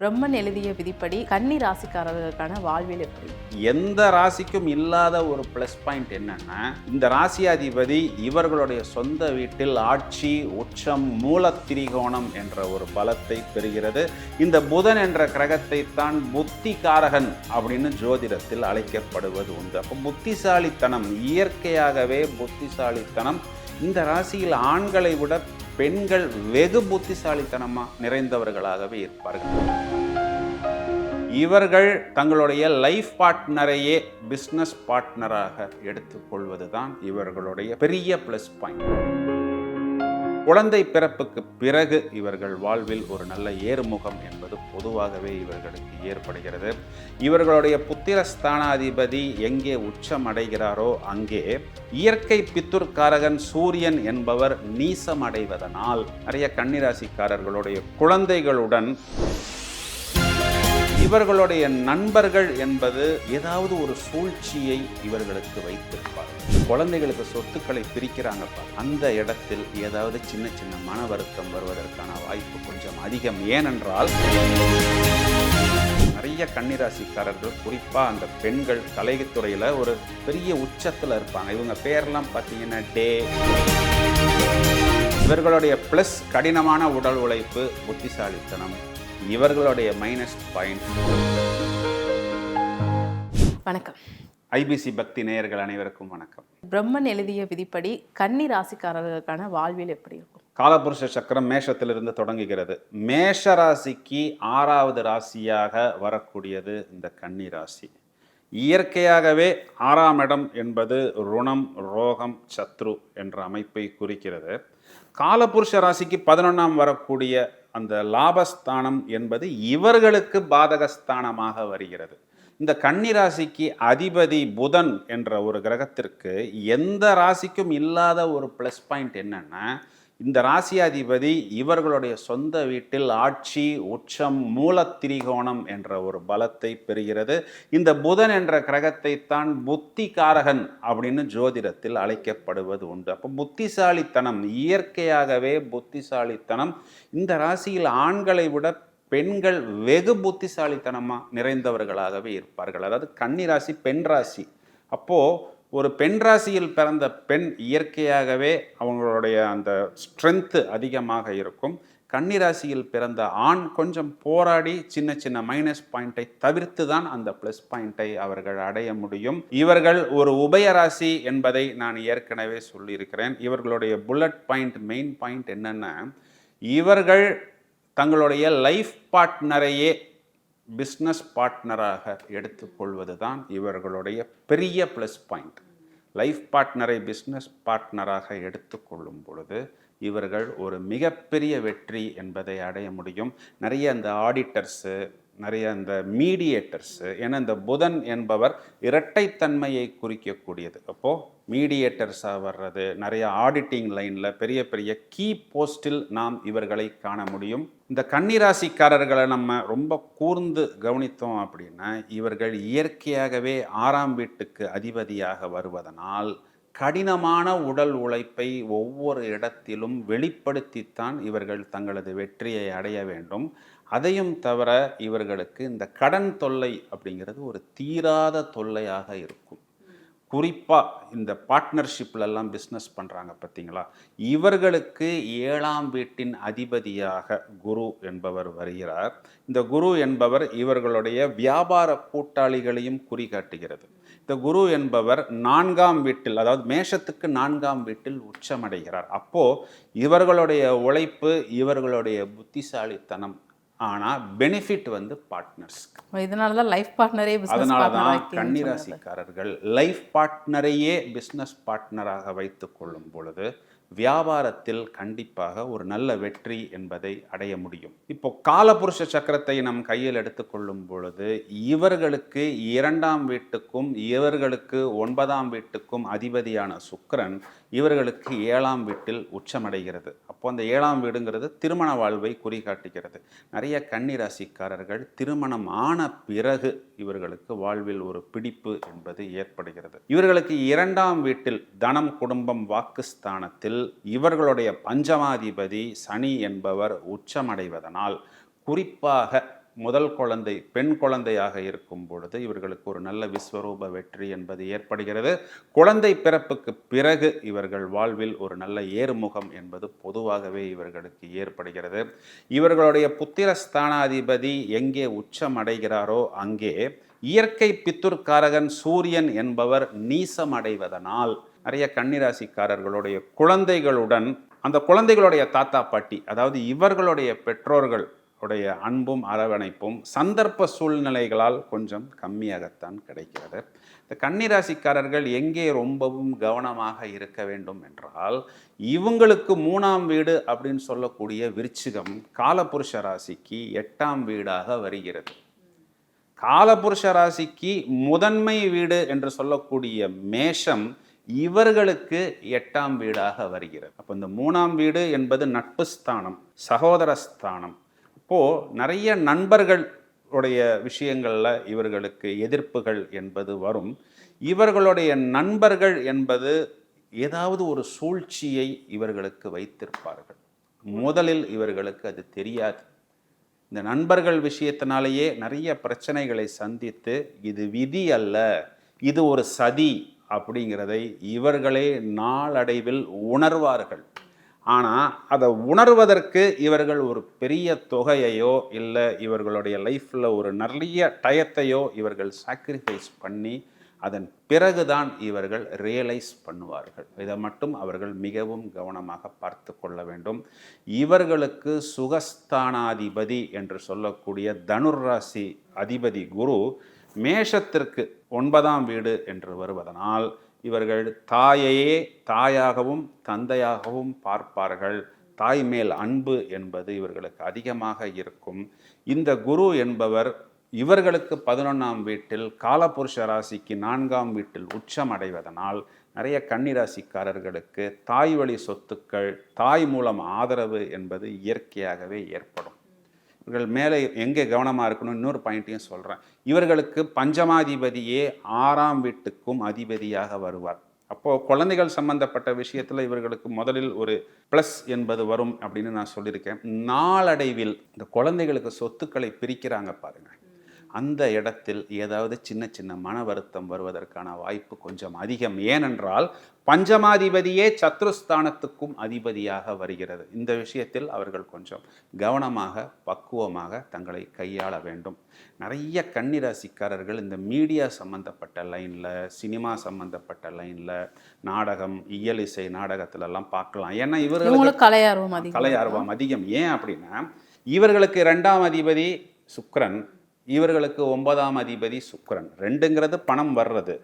பிரம்மன் எழுதிய விதிப்படி கன்னி ராசிக்காரர்களுக்கான வாழ்வில் எப்படி? எந்த ராசிக்கும் இல்லாத ஒரு ப்ளஸ் பாயிண்ட் என்னன்னா இந்த ராசியாதிபதி இவர்களுடைய சொந்த வீட்டில் ஆட்சி உச்சம் மூலத்திரிகோணம் என்ற ஒரு பலத்தை பெறுகிறது. இந்த புதன் என்ற கிரகத்தை தான் புத்திகாரகன் அப்படின்னு ஜோதிடத்தில் அழைக்கப்படுவது உண்டு. அப்போ புத்திசாலித்தனம் இயற்கையாகவே புத்திசாலித்தனம். இந்த ராசியில் ஆண்களை விட பெண்கள் வெகு புத்திசாலித்தனமாக நிறைந்தவர்களாகவே இருப்பார்கள். இவர்கள் தங்களுடைய லைஃப் பார்ட்னரையே பிஸ்னஸ் பார்ட்னராக எடுத்துக்கொள்வது தான் இவர்களுடைய பெரிய ப்ளஸ் பாயிண்ட். குழந்தை பிறப்புக்கு பிறகு இவர்கள் வாழ்வில் ஒரு நல்ல ஏறுமுகம் என்பது பொதுவாகவே இவர்களுக்கு ஏற்படுகிறது. இவர்களுடைய புத்திர ஸ்தானாதிபதி எங்கே உச்சம் அடைகிறாரோ அங்கே இயற்கை பித்துர்காரகன் சூரியன் என்பவர் நீசம் அடைவதனால் நிறைய கன்னிராசிக்காரர்களுடைய குழந்தைகளுடன் இவர்களுடைய நண்பர்கள் என்பது ஏதாவது ஒரு சூழ்ச்சியை இவர்களுக்கு வைத்திருப்பார்கள். குழந்தைகளுக்கு சொத்துக்களை பிரிக்கிறாங்க அந்த இடத்தில் ஏதாவது சின்ன சின்ன மன வருத்தம் வருவதற்கான வாய்ப்பு கொஞ்சம் அதிகம். ஏனென்றால் நிறைய கன்னிராசிக்காரர்கள் குறிப்பாக அந்த பெண்கள் கலைத்துறையில் ஒரு பெரிய உச்சத்தில் இருப்பாங்க. இவங்க பேரெல்லாம் பார்த்தீங்கன்னா டே. இவர்களுடைய ப்ளஸ் கடினமான உடல் உழைப்பு புத்திசாலித்தனம் இவர்களுடைய மைனஸ் பாயிண்ட் வணக்கம். ஐபிசி பக்தி நேயர்கள் அனைவருக்கும் வணக்கம். பிரம்மன் எழுதிய விதிப்படி கன்னி ராசிக்காரர்களுக்கான வாழ்வியல் எப்படி இருக்கும்? காலபுருஷ சக்கரம் மேஷத்திலிருந்து தொடங்குகிறது. மேஷ ராசிக்கு ஆறாவது ராசியாக வரக்கூடியது இந்த கன்னி ராசி. இயற்கையாகவே ஆறாம் இடம் என்பது ருணம் ரோகம் சத்ரு என்ற அமைப்பை குறிக்கிறது. காலபுருஷ ராசிக்கு பதினொன்றாம் வரக்கூடிய அந்த லாபஸ்தானம் என்பது இவர்களுக்கு பாதகஸ்தானமாக வருகிறது. இந்த கன்னி ராசிக்கு அதிபதி புதன் என்ற ஒரு கிரகத்திற்கு எந்த ராசிக்கும் இல்லாத ஒரு ப்ளஸ் பாயிண்ட் என்னென்னா இந்த ராசியாதிபதி இவர்களுடைய சொந்த வீட்டில் ஆட்சி உச்சம் மூலத்திரிகோணம் என்ற ஒரு பலத்தை பெறுகிறது. இந்த புதன் என்ற கிரகத்தை தான் புத்திகாரகன் அப்படின்னு ஜோதிடத்தில் அழைக்கப்படுவது உண்டு. அப்போ புத்திசாலித்தனம் இயற்கையாகவே புத்திசாலித்தனம். இந்த ராசியில் ஆண்களை விட பெண்கள் வெகு புத்திசாலித்தனமாக நிறைந்தவர்களாகவே இருப்பார்கள். அதாவது கன்னி ராசி பெண் ராசி. அப்போது ஒரு பெண் ராசியில் பிறந்த பெண் இயற்கையாகவே அவங்களுடைய அந்த ஸ்ட்ரென்த்து அதிகமாக இருக்கும். கன்னி ராசியில் பிறந்த ஆண் கொஞ்சம் போராடி சின்ன சின்ன மைனஸ் பாயிண்டை தவிர்த்து தான் அந்த ப்ளஸ் பாயிண்டை அவர்கள் அடைய முடியும். இவர்கள் ஒரு உபயராசி என்பதை நான் ஏற்கனவே சொல்லியிருக்கிறேன். இவர்களுடைய புல்லட் பாயிண்ட் மெயின் பாயிண்ட் என்னென்னா இவர்கள் தங்களுடைய லைஃப் பார்ட்னரையே பிஸ்னஸ் பார்ட்னராக எடுத்துக்கொள்வது தான் இவர்களுடைய பெரிய ப்ளஸ் பாயிண்ட் லைஃப் பார்ட்னரை பிஸ்னஸ் பார்ட்னராக எடுத்துக்கொள்ளும் பொழுது இவர்கள் ஒரு மிகப்பெரிய வெற்றி என்பதை அடைய முடியும். நிறைய அந்த ஆடிட்டர்ஸு நிறைய இந்த மீடியேட்டர்ஸு ஏன்னா இந்த புதன் என்பவர் இரட்டைத்தன்மையை குறிக்கக்கூடியது. அப்போது மீடியேட்டர்ஸாக வர்றது நிறைய ஆடிட்டிங் லைனில் பெரிய பெரிய கீ போஸ்டில் நாம் இவர்களை காண முடியும். இந்த கன்னிராசிக்காரர்களை நம்ம ரொம்ப கூர்ந்து கவனித்தோம் அப்படின்னா இவர்கள் இயற்கையாகவே ஆறாம் வீட்டுக்கு அதிபதியாக வருவதனால் கடினமான உடல் உழைப்பை ஒவ்வொரு இடத்திலும் வெளிப்படுத்தித்தான் இவர்கள் தங்களது வெற்றியை அடைய வேண்டும். அதையும் தவிர இவர்களுக்கு இந்த கடன் தொல்லை அப்படிங்கிறது ஒரு தீராத தொல்லையாக இருக்கும். குறிப்பாக இந்த பார்ட்னர்ஷிப்லெல்லாம் பிஸ்னஸ் பண்ணுறாங்க பார்த்தீங்களா? இவர்களுக்கு ஏழாம் வீட்டின் அதிபதியாக குரு என்பவர் வருகிறார். இந்த குரு என்பவர் இவர்களுடைய வியாபார கூட்டாளிகளையும் குறிகாட்டுகிறது. இந்த குரு என்பவர் நான்காம் வீட்டில் அதாவது மேஷத்துக்கு நான்காம் வீட்டில் உச்சமடைகிறார். அப்போது இவர்களுடைய உழைப்பு இவர்களுடைய புத்திசாலித்தனம் ஆனால் பெனிஃபிட் வந்து பார்ட்னர்ஸ்க்கு இதனால தான் லைஃப் பார்ட்னரே அதனால தான் கன்னிராசிக்காரர்கள் லைஃப் பார்ட்னரையே பிஸ்னஸ் பார்ட்னராக வைத்து கொள்ளும் பொழுது வியாபாரத்தில் கண்டிப்பாக ஒரு நல்ல வெற்றி என்பதை அடைய முடியும். இப்போ காலபுருஷ சக்கரத்தை நம் கையில் எடுத்துக்கொள்ளும் பொழுது இவர்களுக்கு இரண்டாம் வீட்டுக்கும் இவர்களுக்கு ஒன்பதாம் வீட்டுக்கும் அதிபதியான சுக்கிரன் இவர்களுக்கு ஏழாம் வீட்டில் உச்சமடைகிறது. அப்போ அந்த ஏழாம் வீடுங்கிறது திருமண வாழ்வை குறிகாட்டுகிறது. நிறைய கன்னிராசிக்காரர்கள் திருமணம் ஆன பிறகு இவர்களுக்கு வாழ்வில் ஒரு பிடிப்பு என்பது ஏற்படுகிறது. இவர்களுக்கு இரண்டாம் வீட்டில் தனம் குடும்பம் வாக்குஸ்தானத்தில் இவர்களுடைய பஞ்சமாதிபதி சனி என்பவர் உச்சமடைவதனால் குறிப்பாக முதல் குழந்தை பெண் குழந்தையாக இருக்கும் பொழுது இவர்களுக்கு ஒரு நல்ல விஸ்வரூப வெற்றி என்பது ஏற்படுகிறது. குழந்தை பிறப்புக்கு பிறகு இவர்கள் வாழ்வில் ஒரு நல்ல ஏறுமுகம் என்பது பொதுவாகவே இவர்களுக்கு ஏற்படுகிறது. இவர்களுடைய புத்திர ஸ்தானாதிபதி எங்கே உச்சம் அடைகிறாரோ அங்கே இயற்கை பித்துர்காரகன் சூரியன் என்பவர் நீசம் அடைவதனால் நிறைய கன்னிராசிக்காரர்களுடைய குழந்தைகளுடன் அந்த குழந்தைகளுடைய தாத்தா பாட்டி அதாவது இவர்களுடைய பெற்றோர்கள் உடைய அன்பும் அரவணைப்பும் சந்தர்ப்ப சூழ்நிலைகளால் கொஞ்சம் கம்மியாகத்தான் கிடைக்கிறது. இந்த கன்னிராசிக்காரர்கள் எங்கே ரொம்பவும் கவனமாக இருக்க வேண்டும் என்றால் இவங்களுக்கு மூணாம் வீடு அப்படின்னு சொல்லக்கூடிய விருச்சிகம் காலபுருஷ ராசிக்கு எட்டாம் வீடாக வருகிறது. காலபுருஷ ராசிக்கு முதன்மை வீடு என்று சொல்லக்கூடிய மேஷம் இவர்களுக்கு எட்டாம் வீடாக வருகிறது. அப்போ இந்த மூணாம் வீடு என்பது நட்பு ஸ்தானம் சகோதர ஸ்தானம். இப்போது நிறைய நண்பர்களுடைய விஷயங்களில் இவர்களுக்கு எதிர்ப்புகள் என்பது வரும். இவர்களுடைய நண்பர்கள் என்பது ஏதாவது ஒரு சூழ்ச்சியை இவர்களுக்கு வைத்திருப்பார்கள். முதலில் இவர்களுக்கு அது தெரியாது. இந்த நண்பர்கள் விஷயத்தினாலேயே நிறைய பிரச்சனைகளை சந்தித்து இது விதி அல்ல இது ஒரு சதி அப்படிங்கிறதை இவர்களே நாளடைவில் உணர்வார்கள். ஆனால் அதை உணர்வதற்கு இவர்கள் ஒரு பெரிய தொகையையோ இல்லை இவர்களுடைய லைஃப்பில் ஒரு நிறைய டயத்தையோ இவர்கள் சாக்ரிஃபைஸ் பண்ணி அதன் பிறகுதான் இவர்கள் ரியலைஸ் பண்ணுவார்கள். இதை மட்டும் அவர்கள் மிகவும் கவனமாக பார்த்து கொள்ள வேண்டும். இவர்களுக்கு சுகஸ்தானாதிபதி என்று சொல்லக்கூடிய தனுர்ராசி அதிபதி குரு மேஷத்திற்கு ஒன்பதாம் வீடு என்று வருவதனால் இவர்கள் தாயையே தாயாகவும் தந்தையாகவும் பார்ப்பார்கள். தாய் மேல் அன்பு என்பது இவர்களுக்கு அதிகமாக இருக்கும். இந்த குரு என்பவர் இவர்களுக்கு பதினொன்றாம் வீட்டில் காலபுருஷ ராசிக்கு நான்காம் வீட்டில் உச்சம் அடைவதனால் நிறைய கன்னிராசிக்காரர்களுக்கு தாய் வழி சொத்துக்கள் தாய் மூலம் ஆதரவு என்பது இயற்கையாகவே ஏற்படும். இவர்கள் மேலே எங்கே கவனமாக இருக்கணும்? இன்னொரு பாயிண்ட்டையும் சொல்கிறேன் இவர்களுக்கு பஞ்சமாதிபதியே ஆறாம் வீட்டுக்கும் அதிபதியாக வருவார். அப்போது குழந்தைகள் சம்பந்தப்பட்ட விஷயத்தில் இவர்களுக்கு முதலில் ஒரு ப்ளஸ் என்பது வரும் அப்படின்னு நான் சொல்லியிருக்கேன். நாளடைவில் இந்த குழந்தைகளுக்கு சொத்துக்களை பிரிக்கிறாங்க பாருங்கள் அந்த இடத்தில் ஏதாவது சின்ன சின்ன மன வருத்தம் வருவதற்கான வாய்ப்பு கொஞ்சம் அதிகம். ஏனென்றால் பஞ்சமாதிபதியே சத்ருஸ்தானத்துக்கும் அதிபதியாக வருகிறது. இந்த விஷயத்தில் அவர்கள் கொஞ்சம் கவனமாக பக்குவமாக தங்களை கையாள வேண்டும். நிறைய கன்னிராசிக்காரர்கள் இந்த மீடியா சம்பந்தப்பட்ட லைனில் சினிமா சம்பந்தப்பட்ட லைனில் நாடகம் இயல் இசை நாடகத்திலெல்லாம் பார்க்கலாம். ஏன்னா இவர்களுக்கு கலையார்வம் அதிகம் கலை ஆர்வம் அதிகம். ஏன் அப்படின்னா இவர்களுக்கு ரெண்டாம் அதிபதி சுக்கிரன் இவர்களுக்கு ஒன்பதாம் அதிபதி சுக்கரன். ரெண்டுங்கிறது பணம் வர்றது.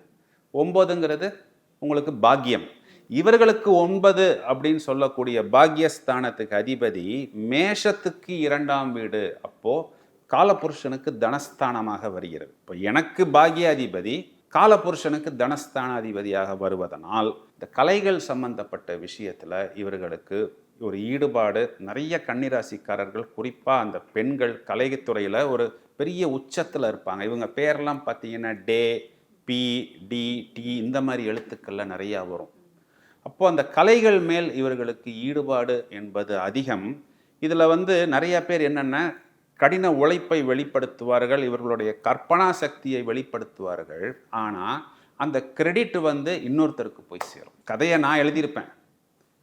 ஒம்பதுங்கிறது உங்களுக்கு பாக்கியம். இவர்களுக்கு ஒன்பது அப்படின்னு சொல்லக்கூடிய பாக்கியஸ்தானத்துக்கு அதிபதி மேஷத்துக்கு இரண்டாம் வீடு. அப்போது காலபுருஷனுக்கு தனஸ்தானமாக வருகிறது. இப்போ எனக்கு பாக்கிய அதிபதி காலபுருஷனுக்கு தனஸ்தானாதிபதியாக வருவதனால் இந்த கலைகள் சம்பந்தப்பட்ட விஷயத்தில் இவர்களுக்கு ஒரு ஈடுபாடு. நிறைய கன்னிராசிக்காரர்கள் குறிப்பாக அந்த பெண்கள் கலைத்துறையில் ஒரு பெரிய உச்சத்தில் இருப்பாங்க. இவங்க பேரெல்லாம் பார்த்தீங்கன்னா டே பி டி டி இந்த மாதிரி எழுத்துக்கள்லாம் நிறையா வரும். அப்போ அந்த கலைகள் மேல் இவர்களுக்கு ஈடுபாடு என்பது அதிகம். இதில் வந்து நிறையா பேர் என்னென்ன கடின உழைப்பை வெளிப்படுத்துவார்கள் இவர்களுடைய கற்பனா சக்தியை வெளிப்படுத்துவார்கள். ஆனால் அந்த கிரெடிட் வந்து இன்னொருத்தருக்கு போய் சேரும். கதையை நான் எழுதியிருப்பேன்.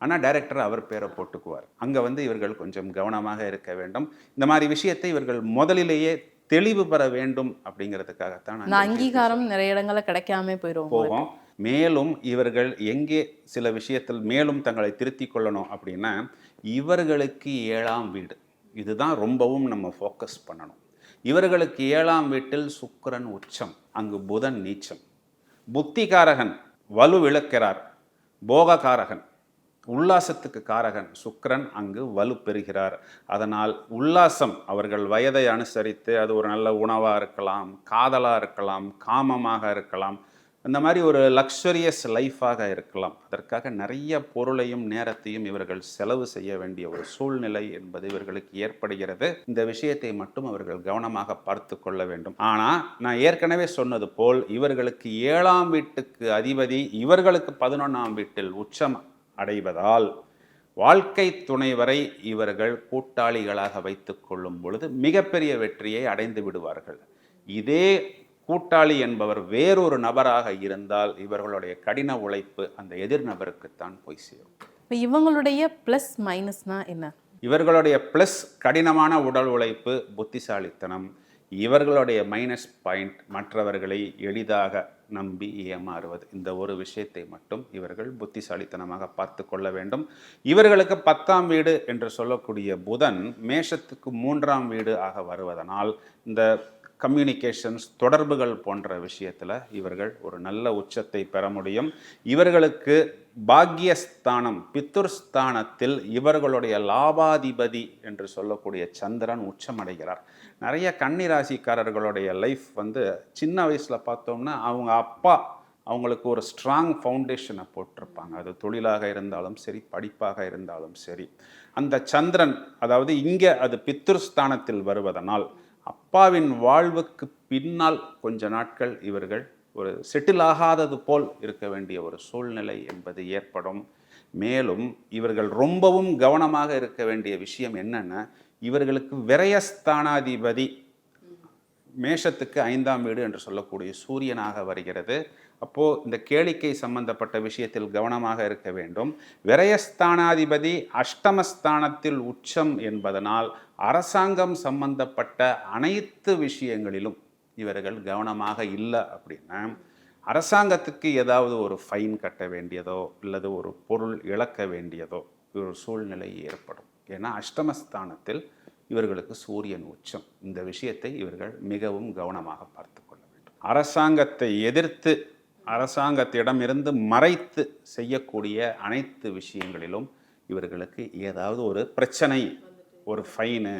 ஆனால் டைரக்டர் அவர் பேரை போட்டுக்குவார். அங்கே வந்து இவர்கள் கொஞ்சம் கவனமாக இருக்க வேண்டும். இந்த மாதிரி விஷயத்தை இவர்கள் முதலிலேயே தெளிவு பெற வேண்டும் அப்படிங்கிறதுக்காகத்தான் நான் அங்கீகாரம் நிறைய இடங்கள்ல கிடைக்காம போயிடும் போகும் மேலும் இவர்கள் எங்கே சில விஷயத்தில் மேலும் தங்களை திருத்திக் கொள்ளணும் அப்படின்னா இவர்களுக்கு ஏழாம் வீடு. இதுதான் ரொம்பவும் நம்ம ஃபோக்கஸ் பண்ணணும். இவர்களுக்கு ஏழாம் வீட்டில் சுக்கிரன் உச்சம் அங்கு புதன் நீச்சம். புத்திகாரகன் வலு இழக்கிறார் போககாரகன். உல்லாசத்துக்கு காரகன். சுக்கரன் அங்கு வலுப்பெறுகிறார் அதனால் உல்லாசம் அவர்கள் வயதை அனுசரித்து அது ஒரு நல்ல உணவாக இருக்கலாம் காதலாக இருக்கலாம் காமமாக இருக்கலாம். இந்த மாதிரி ஒரு லக்ஸரியஸ் லைஃபாக இருக்கலாம். அதற்காக நிறைய பொருளையும் நேரத்தையும் இவர்கள் செலவு செய்ய வேண்டிய ஒரு சூழ்நிலை என்பது இவர்களுக்கு ஏற்படுகிறது. இந்த விஷயத்தை மட்டும் அவர்கள் கவனமாக பார்த்து கொள்ள வேண்டும். ஆனால் நான் ஏற்கனவே சொன்னது போல் இவர்களுக்கு ஏழாம் வீட்டுக்கு அதிபதி இவர்களுக்கு பதினொன்றாம் வீட்டில் உச்சம் அடைவதால் வாழ்க்கை துணைவரை இவர்கள் கூட்டாளிகளாக வைத்துக் கொள்ளும் பொழுது மிகப்பெரிய வெற்றியை அடைந்து விடுவார்கள். இதே கூட்டாளி என்பவர் வேறொரு நபராக இருந்தால் இவர்களுடைய கடின உழைப்பு அந்த எதிர் நபருக்குத்தான் போய் சேரும். இப்போ இவங்களுடைய ப்ளஸ் மைனஸ்னா என்ன? இவர்களுடைய ப்ளஸ் கடினமான உடல் உழைப்பு புத்திசாலித்தனம் இவர்களுடைய மைனஸ் பாயிண்ட் மற்றவர்களை எளிதாக நம்பி ஏமாறுவது. இந்த ஒரு விஷயத்தை மட்டும் இவர்கள் புத்திசாலித்தனமாக பார்த்து கொள்ள வேண்டும். இவர்களுக்கு பத்தாம் வீடு என்று சொல்லக்கூடிய புதன் மேஷத்துக்கு மூன்றாம் வீடு ஆக வருவதனால் இந்த கம்யூனிகேஷன்ஸ் தொடர்புகள் போன்ற விஷயத்தில் இவர்கள் ஒரு நல்ல உச்சத்தை பெற முடியும். இவர்களுக்கு பாக்யஸ்தானம் பித்துர்ஸ்தானத்தில் இவர்களுடைய லாபாதிபதி என்று சொல்லக்கூடிய சந்திரன் உச்சமடைகிறார். நிறைய கன்னிராசிக்காரர்களுடைய லைஃப் வந்து சின்ன வயசில் பார்த்தோம்னா அவங்க அப்பா அவங்களுக்கு ஒரு ஸ்ட்ராங் ஃபவுண்டேஷனை போட்டிருப்பாங்க. அது தொழிலாக இருந்தாலும் சரி படிப்பாக இருந்தாலும் சரி. அந்த சந்திரன் அதாவது இங்கே அது பித்ருஸ்தானத்தில் வருவதனால் அப்பாவின் வாழ்வுக்கு பின்னால் கொஞ்ச நாட்கள் இவர்கள் ஒரு செட்டில் ஆகாதது போல் இருக்க வேண்டிய ஒரு சூழ்நிலை என்பது ஏற்படும். மேலும் இவர்கள் ரொம்பவும் கவனமாக இருக்க வேண்டிய விஷயம் என்னென்ன இவர்களுக்கு விரயஸ்தானாதிபதி மேஷத்துக்கு ஐந்தாம் வீடு என்று சொல்லக்கூடிய சூரியனாக வருகிறது. அப்போது இந்த கேளிக்கை சம்பந்தப்பட்ட விஷயத்தில் கவனமாக இருக்க வேண்டும். விரயஸ்தானாதிபதி அஷ்டமஸ்தானத்தில் உச்சம் என்பதனால் அரசாங்கம் சம்பந்தப்பட்ட அனைத்து விஷயங்களிலும் இவர்கள் கவனமாக இல்லை அப்படின்னா அரசாங்கத்துக்கு ஏதாவது ஒரு ஃபைன் கட்ட வேண்டியதோ அல்லது ஒரு பொருள் இழக்க வேண்டியதோ ஒரு சூழ்நிலை ஏற்படும். ஏன்னா அஷ்டமஸ்தானத்தில் இவர்களுக்கு சூரியன் உச்சம். இந்த விஷயத்தை இவர்கள் மிகவும் கவனமாக பார்த்து கொள்ள வேண்டும். அரசாங்கத்தை எதிர்த்து அரசாங்கத்திடமிருந்து மறைத்து செய்யக்கூடிய அனைத்து விஷயங்களிலும் இவர்களுக்கு ஏதாவது ஒரு பிரச்சனை ஒரு ஃபைனு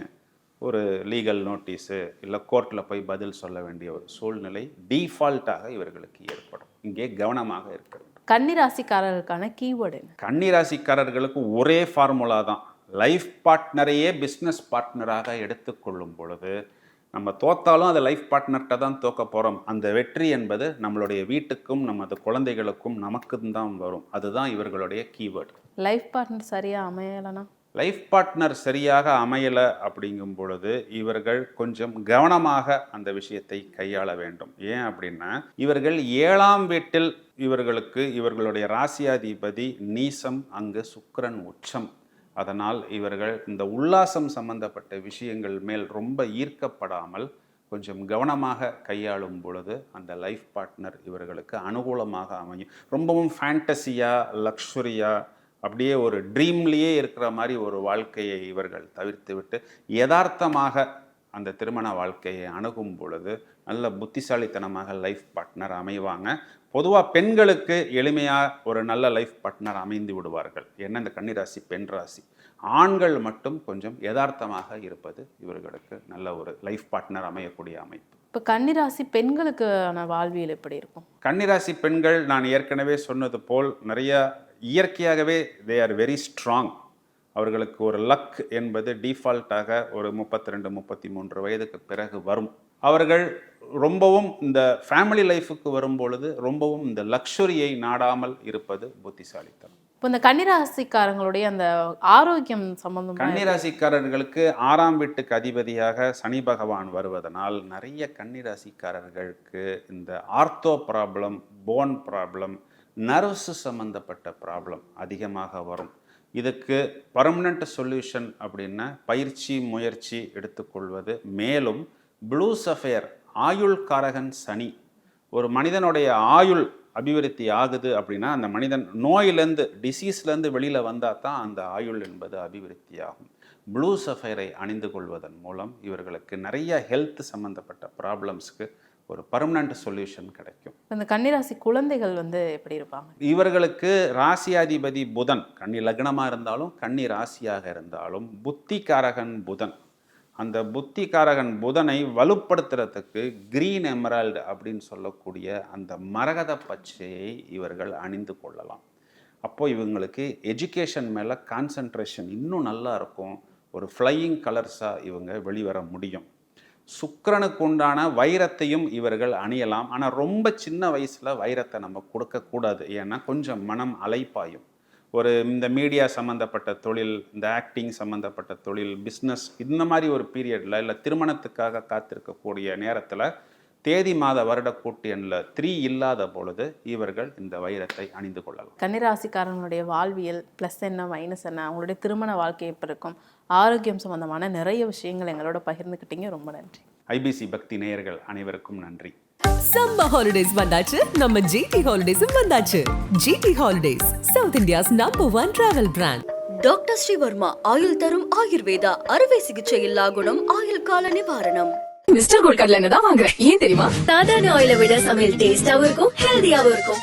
ஒரு லீகல் நோட்டீஸு இல்லை கோர்ட்டில் போய் பதில் சொல்ல வேண்டிய ஒரு சூழ்நிலை டீஃபால்ட்டாக இவர்களுக்கு ஏற்படும். இங்கே கவனமாக இருக்க வேண்டும். கன்னி ராசிக்காரர்களுக்கான கீவேர்டு என்ன? கன்னிராசிக்காரர்களுக்கு ஒரே ஃபார்முலா தான். லைஃப் பார்ட்னரையே பிஸ்னஸ் பார்ட்னராக எடுத்துக்கொள்ளும் பொழுது நம்ம தோத்தாலும் அதை லைஃப் பார்ட்னர்கிட்ட தான் தோக்க போகிறோம் அந்த வெற்றி என்பது நம்மளுடைய வீட்டுக்கும் நமது குழந்தைகளுக்கும் நமக்கும் தான் வரும். அதுதான் இவர்களுடைய கீவேர்டு லைஃப் பார்ட்னர் சரியா அமையலைனா? லைஃப் பார்ட்னர் சரியாக அமையலை அப்படிங்கும் பொழுது இவர்கள் கொஞ்சம் கவனமாக அந்த விஷயத்தை கையாள வேண்டும். ஏன் அப்படின்னா இவர்கள் ஏழாம் வீட்டில் இவர்களுக்கு இவர்களுடைய ராசியாதிபதி நீசம் அங்கு சுக்கரன் உச்சம். அதனால் இவர்கள் இந்த உல்லாசம் சம்பந்தப்பட்ட விஷயங்கள் மேல் ரொம்ப ஈர்க்கப்படாமல் கொஞ்சம் கவனமாக கையாளும் பொழுது அந்த லைஃப் பார்ட்னர் இவர்களுக்கு அனுகூலமாக அமையும். ரொம்பவும் ஃபேண்டசியாக லக்ஸுரியாக அப்படியே ஒரு ட்ரீம்லேயே இருக்கிற மாதிரி ஒரு வாழ்க்கையை இவர்கள் தவிர்த்துவிட்டு யதார்த்தமாக அந்த திருமண வாழ்க்கையை அணுகும் பொழுது நல்ல புத்திசாலித்தனமாக லைஃப் பார்ட்னர் அமைவாங்க. பொதுவாக பெண்களுக்கு எளிமையாக ஒரு நல்ல லைஃப் பார்ட்னர் அமைந்து விடுவார்கள். ஏன்னா இந்த கன்னிராசி பெண் ராசி ஆண்கள் மட்டும் கொஞ்சம் யதார்த்தமாக இருப்பது இவர்களுக்கு நல்ல ஒரு லைஃப் பார்ட்னர் அமையக்கூடிய அமைப்பு. இப்போ கன்னிராசி பெண்களுக்கான வாழ்வியல் எப்படி இருக்கும்? கன்னிராசி பெண்கள் நான் ஏற்கனவே சொன்னது போல் நிறைய இயற்கையாகவே தே ஆர் வெரி ஸ்ட்ராங் அவர்களுக்கு ஒரு லக் என்பது டிஃபால்ட்டாக ஒரு முப்பத்தி ரெண்டு முப்பத்தி மூன்று வயதுக்கு பிறகு வரும். அவர்கள் ரொம்பவும் இந்த ஃபேமிலி லைஃபுக்கு வரும் பொழுது ரொம்பவும் இந்த லக்ஸுரியை நாடாமல் இருப்பது புத்திசாலித்தனம். இப்போ இந்த கன்னிராசிக்காரங்களுடைய அந்த ஆரோக்கியம் சம்பந்தமா கன்னிராசிக்காரர்களுக்கு ஆறாம் வீட்டுக்கு அதிபதியாக சனி பகவான் வருவதனால் நிறைய கன்னிராசிக்காரர்களுக்கு இந்த ortho problem bone problem nerves சம்மந்தப்பட்ட ப்ராப்ளம் அதிகமாக வரும். இதுக்கு பர்மனண்ட் சொல்யூஷன் அப்படின்னா பயிற்சி முயற்சி எடுத்துக்கொள்வது. மேலும் ப்ளூ சஃபேர் ஆயுள் காரகன் சனி. ஒரு மனிதனுடைய ஆயுள் அபிவிருத்தி ஆகுது அப்படின்னா அந்த மனிதன் நோயிலேருந்து டிசீஸ்லேருந்து வெளியில் வந்தால் தான் அந்த ஆயுள் என்பது அபிவிருத்தி ஆகும் ப்ளூ சஃபைரை அணிந்து கொள்வதன் மூலம் இவர்களுக்கு நிறைய ஹெல்த் சம்மந்தப்பட்ட ப்ராப்ளம்ஸ்க்கு ஒரு பர்மனண்ட் சொல்யூஷன் கிடைக்கும். இந்த கன்னிராசி குழந்தைகள் வந்து எப்படி இருப்பாங்க? இவர்களுக்கு ராசியாதிபதி புதன் கன்னி லக்னமாக இருந்தாலும் கன்னி ராசியாக இருந்தாலும் புத்திகாரகன் புதன். அந்த புத்திகாரகன் புதனை வலுப்படுத்துறதுக்கு கிரீன் எமரால்டு அப்படின்னு சொல்லக்கூடிய அந்த மரகத பச்சையை இவர்கள் அணிந்து கொள்ளலாம். அப்போ இவங்களுக்கு எஜுகேஷன் மேலே கான்சன்ட்ரேஷன் இன்னும் நல்லா இருக்கும். ஒரு ஃப்ளையிங் கலர்ஸாக இவங்க வெளிவர முடியும். சுக்கரனுக்கு உண்டான வைரத்தையும் இவர்கள் அணியலாம். ஆனால் ரொம்ப சின்ன வயசில் வைரத்தை நம்ம கொடுக்கக்கூடாது. ஏன்னா கொஞ்சம் மனம் அலைப்பாயும். ஒரு இந்த மீடியா சம்மந்தப்பட்ட தொழில் இந்த ஆக்டிங் சம்மந்தப்பட்ட தொழில் பிஸ்னஸ் இந்த மாதிரி ஒரு பீரியடில் இல்லை திருமணத்துக்காக காத்திருக்கக்கூடிய நேரத்தில் தேதி மாத வருட கூட்டியனில் த்ரீ இல்லாத பொழுது இவர்கள் இந்த வைரத்தை அணிந்து கொள்ளலாம். கன்னிராசிக்காரங்களுடைய வாழ்வியல் ப்ளஸ் என்ன மைனஸ் என்ன அவங்களுடைய திருமண வாழ்க்கை எப்படி இருக்கும் ஆரோக்கியம் சம்பந்தமான நிறைய விஷயங்கள் எங்களோட பகிர்ந்துக்கிட்டீங்க. ரொம்ப நன்றி. ஐபிசி பக்தி நேயர்கள் அனைவருக்கும் நன்றி. சம்மர் ஹாலிடேஸ் வந்தாச்சு. நம்ம ஜிடி ஹாலிடேஸும் வந்தாச்சு. GT holidays South India's number one travel brand doctor Sreevarma ஆயுள் தரும் ஆயுர்வேதா அறுவை சிகிச்சை இல்லா குணம் ஆயுள் கால நிவாரணம். மிஸ்டர் கோல்ட் கடலை எண்ணெய் தான் வாங்குறேன் ஏன் தெரியுமா? சாதாரண ஆயில விட சமையல் டேஸ்டாவும் இருக்கும் ஹெல்தியாவும் இருக்கும்.